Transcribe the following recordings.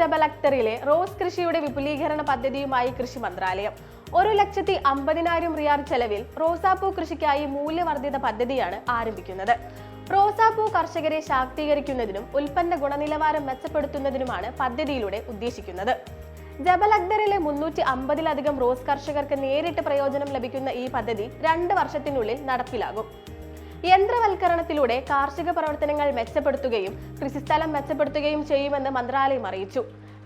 അക്തറിലെ rose കൃഷിയുടെ വിപുലീകരണ പദ്ധതിയുമായി കൃഷി മന്ത്രാലയം ഒരു ലക്ഷത്തി അമ്പതിനായിരം റിയാർ ചെലവിൽ റോസാപ്പൂ കൃഷിക്കായി മൂല്യവർദ്ധിത പദ്ധതിയാണ് ആരംഭിക്കുന്നത് റോസാപ്പൂ കർഷകരെ ശാക്തീകരിക്കുന്നതിനും ഉൽപ്പന്ന ഗുണനിലവാരം മെച്ചപ്പെടുത്തുന്നതിനുമാണ് പദ്ധതിയിലൂടെ ഉദ്ദേശിക്കുന്നത് ജബൽ അക്ബറിലെ മുന്നൂറ്റി അമ്പതിലധികം റോസ് കർഷകർക്ക് നേരിട്ട് പ്രയോജനം ലഭിക്കുന്ന ഈ പദ്ധതി രണ്ട് വർഷത്തിനുള്ളിൽ നടപ്പിലാകും യന്ത്രവൽക്കരണത്തിലൂടെ കാർഷിക പ്രവർത്തനങ്ങൾ മെച്ചപ്പെടുത്തുകയും കൃഷിസ്ഥലം മെച്ചപ്പെടുത്തുകയും ചെയ്യുമെന്ന് മന്ത്രാലയം അറിയിച്ചു.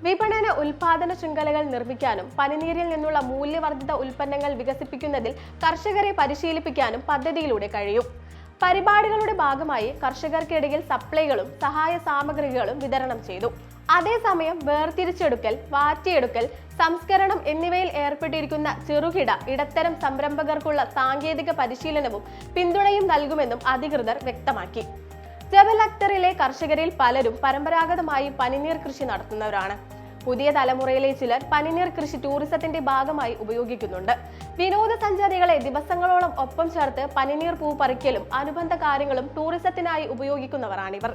വിപണന ഉൽപാദന ശൃംഖലകൾ നിർമ്മിക്കാനും പനിനീരിൽ നിന്നുള്ള മൂല്യവർദ്ധിത ഉൽപ്പന്നങ്ങൾ വികസിപ്പിക്കുന്നതിൽ കർഷകരെ പരിശീലിപ്പിക്കാനും പദ്ധതിയിലൂടെ കഴിയും. പരിപാടികളുടെ ഭാഗമായി കർഷകർക്കിടയിൽ സപ്ലൈകളും സഹായ സാമഗ്രികളും വിതരണം ചെയ്തു. അതേസമയം വേർതിരിച്ചെടുക്കൽ വാറ്റിയെടുക്കൽ സംസ്കരണം എന്നിവയിൽ ഏർപ്പെട്ടിരിക്കുന്ന ചെറുകിട ഇടത്തരം സംരംഭകർക്കുള്ള സാങ്കേതിക പരിശീലനവും പിന്തുണയും നൽകുമെന്നും അധികൃതർ വ്യക്തമാക്കി. ജബൽ അക്തറിലെ കർഷകരിൽ പലരും പരമ്പരാഗതമായി പനിനീർ കൃഷി നടത്തുന്നവരാണ്. പുതിയ തലമുറയിലെ ചിലർ പനിനീർ കൃഷി ടൂറിസത്തിന്റെ ഭാഗമായി ഉപയോഗിക്കുന്നുണ്ട്. വിനോദസഞ്ചാരികളെ ദിവസങ്ങളോളം ഒപ്പം ചേർത്ത് പനിനീർ പൂ പറിക്കലും അനുബന്ധ കാര്യങ്ങളും ടൂറിസത്തിനായി ഉപയോഗിക്കുന്നവരാണിവർ.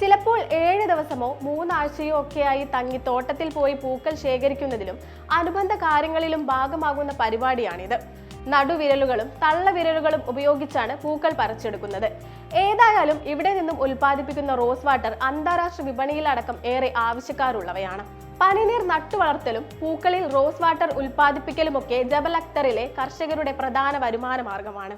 ചിലപ്പോൾ ഏഴ് ദിവസമോ മൂന്നാഴ്ചയോ ഒക്കെയായി തങ്ങി തോട്ടത്തിൽ പോയി പൂക്കൾ ശേഖരിക്കുന്നതിലും അനുബന്ധ കാര്യങ്ങളിലും ഭാഗമാകുന്ന പരിപാടിയാണിത്. നടുവിരലുകളും തള്ളവിരലുകളും ഉപയോഗിച്ചാണ് പൂക്കൾ പറിച്ചെടുക്കുന്നത്. ഏതായാലും ഇവിടെ നിന്നും ഉൽപ്പാദിപ്പിക്കുന്ന റോസ് വാട്ടർ അന്താരാഷ്ട്ര വിപണിയിലടക്കം ഏറെ ആവശ്യക്കാരുള്ളവയാണ്. പനിനീർ നട്ടുവളർത്തലും പൂക്കളിൽ റോസ് വാട്ടർ ഉൽപ്പാദിപ്പിക്കലുമൊക്കെ ജബൽ അക്തറിലെ കർഷകരുടെ പ്രധാന വരുമാന മാർഗമാണ്.